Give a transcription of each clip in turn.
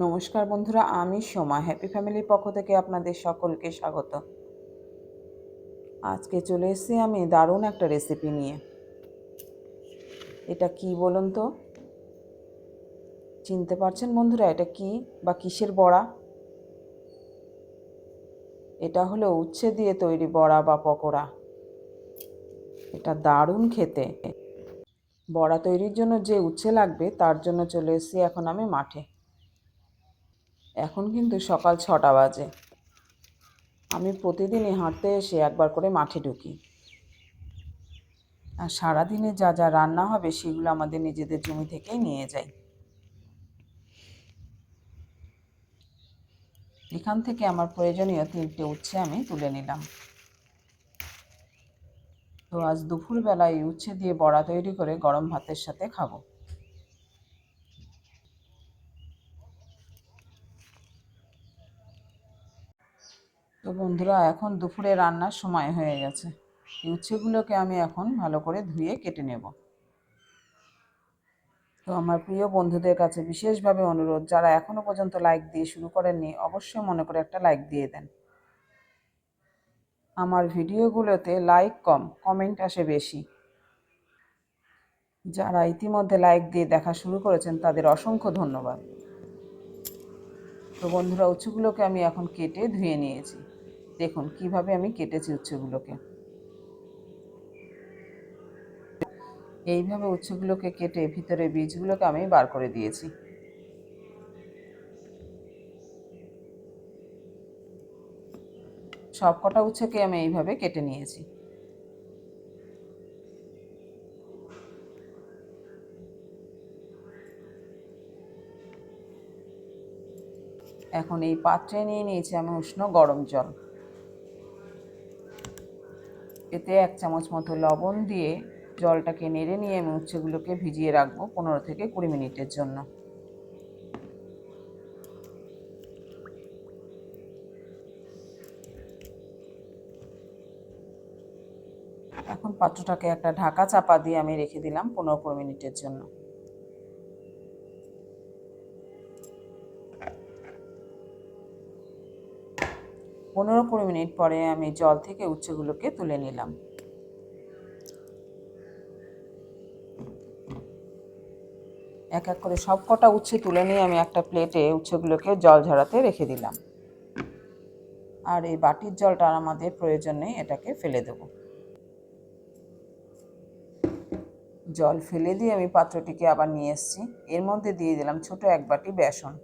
নমস্কার বন্ধুরা, আমি সোমা। হ্যাপি ফ্যামিলির পক্ষ থেকে আপনাদের সকলকে স্বাগত। আজকে চলে এসেছি আমি দারুণ একটা রেসিপি নিয়ে। এটা কি বলুন তো? চিনতে পারছেন বন্ধুরা এটা কি বা কিসের বড়া? এটা হলো উচ্ছে দিয়ে তৈরি বড়া বা পকোড়া। এটা দারুণ খেতে। বড়া তৈরির জন্য যে উচ্ছে লাগবে, তার জন্য চলে এসেছি এখন আমি মাঠে। এখন কিন্তু সকাল ছটা বাজে। আমি প্রতিদিনই হাঁটতে এসে একবার করে মাঠে ঢুকি। আর সারাদিনে যা যা রান্না হবে সেগুলো আমাদের নিজেদের জমি থেকেই নিয়ে যাই। এখান থেকে আমার প্রয়োজনীয় তিনটে উচ্ছে আমি তুলে নিলাম। তো আজ দুপুরবেলা এই উচ্ছে দিয়ে বড়া তৈরি করে গরম ভাতের সাথে খাব। তো বন্ধুরা, এখন দুপুরে রান্নার সময় হয়ে গেছে। উচ্ছেগুলোকে আমি এখন ভালো করে ধুয়ে কেটে নেব। তো আমার প্রিয় বন্ধুদের কাছে বিশেষভাবে অনুরোধ, যারা এখনও পর্যন্ত লাইক দিয়ে শুরু করেননি, অবশ্যই মনে করে একটা লাইক দিয়ে দেন। আমার ভিডিওগুলোতে লাইক কম, কমেন্ট আসে বেশি। যারা ইতিমধ্যে লাইক দিয়ে দেখা শুরু করেছেন, তাদের অসংখ্য ধন্যবাদ। তো বন্ধুরা উচ্চগুলোকে আমি এখন কেটে ধুয়ে নিয়েছি। দেখুন, কীভাবে আমি কেটেছি উচ্চগুলোকে। এইভাবে উচ্চগুলোকে কেটে ভিতরে বীজগুলোকে আমি বার করে দিয়েছি। সব কটা উচ্ছেকে আমি এইভাবে কেটে নিয়েছি। এখন এই পাত্রে নিয়ে নিয়েছি আমি উষ্ণ গরম জল। এতে এক চামচ মতো লবণ দিয়ে জলটাকে নেড়ে নিয়ে আমি উচ্ছেগুলোকে ভিজিয়ে রাখব পনেরো থেকে কুড়ি মিনিটের জন্য। এখন পাত্রটাকে একটা ঢাকা চাপা দিয়ে আমি রেখে দিলাম পনেরো কুড়ি মিনিটের জন্য। পনেরো কুড়ি মিনিট পরে আমি জল থেকে উচ্ছেগুলোকে তুলে নিলাম। এক এক করে সব কটা উচ্ছে তুলে নিয়ে আমি একটা প্লেটে উচ্ছেগুলোকে জল ঝরাতে রেখে দিলাম। আর এই বাটির জলটা আমাদের প্রয়োজন নেই, এটাকে ফেলে দেব। জল ফেলে দিয়ে আমি পাত্রটিকে আবার নিয়ে এসেছি। এর মধ্যে দিয়ে দিলাম ছোট এক বাটি বেসন।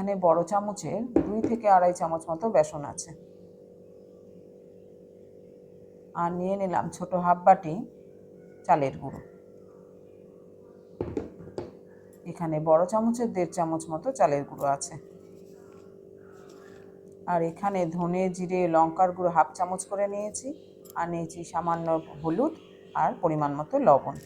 এখানে বড় চামচের দুই থেকে আড়াই চামচ মতো বেসন আছে। আর নিয়ে নিলাম ছোট হাফ বাটি চালের গুঁড়ো। এখানে বড় চামচের দেড় চামচ মতো চালের গুঁড়ো আছে। আর এখানে ধনে, জিরে, লঙ্কার গুঁড়ো হাফ চামচ করে নিয়েছি। আর নিয়েছি সামান্য হলুদ আর পরিমাণ মতো লবণ।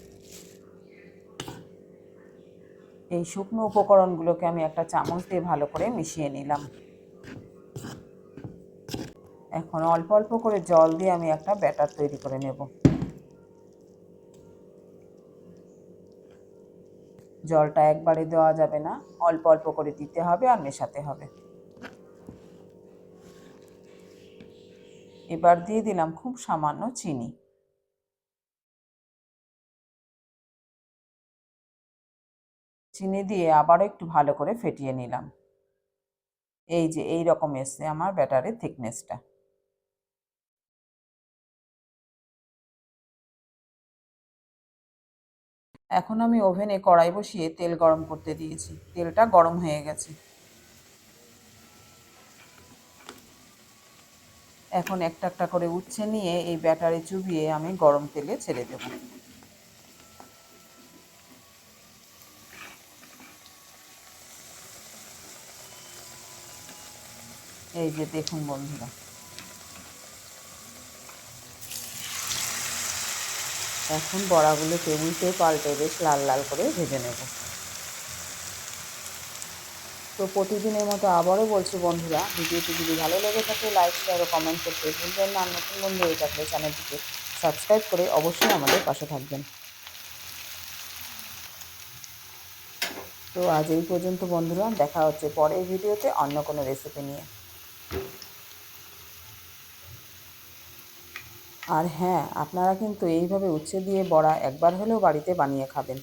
এই শুকনো উপকরণগুলোকে আমি একটা চামচ দিয়ে ভালো করে মিশিয়ে নিলাম। এখন অল্প অল্প করে জল দিয়ে আমি একটা ব্যাটার তৈরি করে নেব। জলটা একবারে দেওয়া যাবে না, অল্প অল্প করে দিতে হবে আর মেশাতে হবে। এবার দিয়ে দিলাম খুব সামান্য চিনি। চিনি দিয়ে আবারও একটু ভালো করে ফেটিয়ে নিলাম। এই যে, এই রকম এসছে আমার ব্যাটারের থিকনেসটা। এখন আমি ওভেনে কড়াই বসিয়ে তেল গরম করতে দিয়েছি। তেলটা গরম হয়ে গেছে। এখন একটা একটা করে উচ্ছে নিয়ে এই ব্যাটারে চুবিয়ে আমি গরম তেলে ছেড়ে দেবো। এই যে দেখুন বন্ধুরা। এখন বড়াগুলো টেবিলতে পাল্টে বেশ লাল লাল করে ভেজে নেব। তো প্রতিদিনের মতো আবারও বলছি বন্ধুরা, ভিডিওটি যদি ভালো লেগে থাকে লাইক শেয়ার ও কমেন্ট করতে ভুলবেন না। নতুন বন্ধু হয়ে থাকলে চ্যানেলটিকে সাবস্ক্রাইব করে অবশ্যই আমাদের পাশে থাকবেন। তো আজ এই পর্যন্ত বন্ধুরা, দেখা হচ্ছে পরের ভিডিওতে অন্য কোনো রেসিপি নিয়ে। আর হ্যাঁ আপনারা কিন্তু এইভাবে উচ্ছে দিয়ে বড়া একবার হলেও বাড়িতে বানিয়ে খাবেন।